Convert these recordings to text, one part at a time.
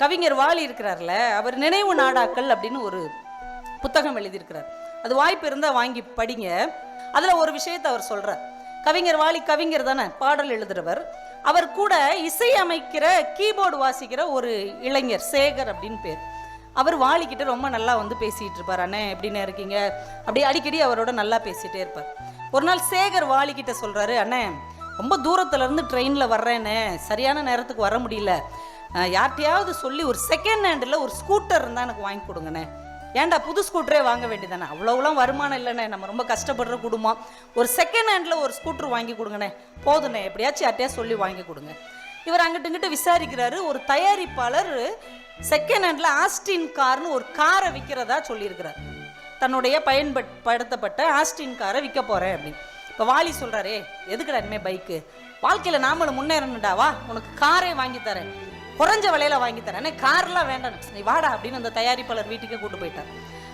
கவிஞர் வாலி இருக்கிறார்ல அவர் நினைவு நாடாக்கள் அப்படின்னு ஒரு புத்தகம் எழுதியிருக்கிறார். அது வாய்ப்பு இருந்தால் வாங்கி படிங்க. அதில் ஒரு விஷயத்தை அவர் சொல்கிறார் கவிஞர் வாலி கவிஞர் தானே பாடல் எழுதுறவர். அவர் கூட இசை அமைக்கிற கீபோர்டு வாசிக்கிற ஒரு இளைஞர் சேகர் அப்படின்னு பேர். அவர் வாலிக்கிட்ட ரொம்ப நல்லா வந்து பேசிகிட்டு இருப்பார் அண்ணே எப்படின்னு இருக்கீங்க? அப்படி அடிக்கடி அவரோட நல்லா பேசிகிட்டே இருப்பார். ஒரு நாள் சேகர் வாலிக்கிட்ட சொல்கிறாரு அண்ணே ரொம்ப தூரத்துலேருந்து ட்ரெயினில் வர்றேன்னு சரியான நேரத்துக்கு வர முடியல. யார்கிட்டையாவது சொல்லி ஒரு செகண்ட் ஹேண்டில் ஒரு ஸ்கூட்டர் இருந்தால் எனக்கு வாங்கி கொடுங்கண்ணே. ஏன்டா புது ஸ்கூட்டரே வாங்க வேண்டியதானே அவ்வளோலாம் வருமானம் இல்லைண்ணே. நம்ம ரொம்ப கஷ்டப்படுற குடும்பம். ஒரு செகண்ட் ஹேண்டில் ஒரு ஸ்கூட்டர் வாங்கி கொடுங்கண்ணே. போதுண்ணே. எப்படியாச்சும் யார்ட்டையா சொல்லி வாங்கி கொடுங்க. இவர் அங்கிட்டு இங்கிட்டு விசாரிக்கிறாரு. ஒரு தயாரிப்பாளர் செகண்ட் ஹேண்டில் ஆஸ்டின் கார்னு ஒரு காரை விற்கிறதா சொல்லியிருக்கிறார். தன்னுடைய பயன்படுத்தப்பட்ட ஆஸ்டின் காரை விற்க போகிறேன் அப்படின்னு. இப்போ வாலி சொல்கிறாரே எதுக்குடா இனிமேல் பைக்கு வாழ்க்கையில் நாமளும் முன்னேறணும்டா. வா உனக்கு காரே வாங்கி தரேன். குறைஞ்ச விலையில வாங்கி தரேன். கார்லாம் வேண்டாம். நீ வாடா அப்படின்னு அந்த தயாரிப்பாளர் வீட்டுக்கே கூட்டு போயிட்டார்.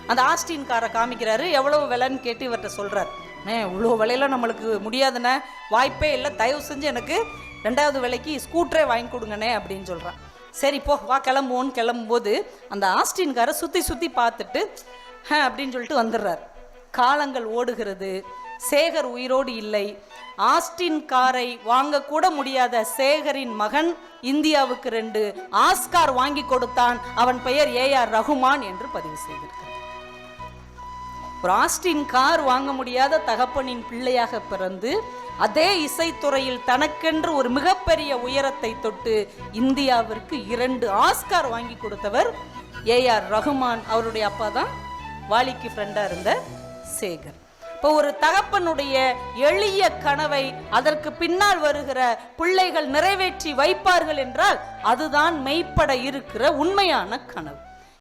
அந்த ஆஸ்டின் காரை காமிக்கிறாரு. எவ்வளவு விலைன்னு கேட்டு இவர்கிட்ட சொல்கிறார் அண்ணே இவ்வளோ விலையில நம்மளுக்கு முடியாதுண்ணே. வாய்ப்பே இல்லை. தயவு செஞ்சு எனக்கு ரெண்டாவது விலைக்கு ஸ்கூட்டரே வாங்கி கொடுங்கண்ணே அப்படின்னு சொல்கிறான் சரி போ வா கிளம்புவோன்னு கிளம்பும்போது அந்த ஆஸ்டின் காரை சுற்றி சுற்றி பார்த்துட்டு "ஹ" அப்படின்னு சொல்லிட்டு வந்துடுறார். காலங்கள் ஓடுகிறது. சேகர் உயிரோடு இல்லை. ஆஸ்டின் காரை வாங்கக்கூட முடியாத சேகரின் மகன் இந்தியாவுக்கு ரெண்டு ஆஸ்கார் வாங்கி கொடுத்தான். அவன் பெயர் ஏஆர் ரகுமான் என்று பதிவு செய்திருக்கிறார். ஒரு ஆஸ்டின் கார் வாங்க முடியாத தகப்பனின் பிள்ளையாக பிறந்து அதே இசைத்துறையில் தனக்கென்று ஒரு மிகப்பெரிய உயரத்தை தொட்டு இந்தியாவிற்கு இரண்டு ஆஸ்கார் வாங்கி கொடுத்தவர் ஏஆர் ரகுமான். அவருடைய அப்பா தான். வாலிக்கு ஃப்ரெண்டாக இருந்த சேகர். இப்போ ஒரு தகப்பனுடைய எளிய கனவை அதற்கு பின்னால் வருகிற பிள்ளைகள் நிறைவேற்றி வைப்பார்கள் என்றால் அதுதான் மெய்ப்பட இருக்கிற உண்மையான கனவு.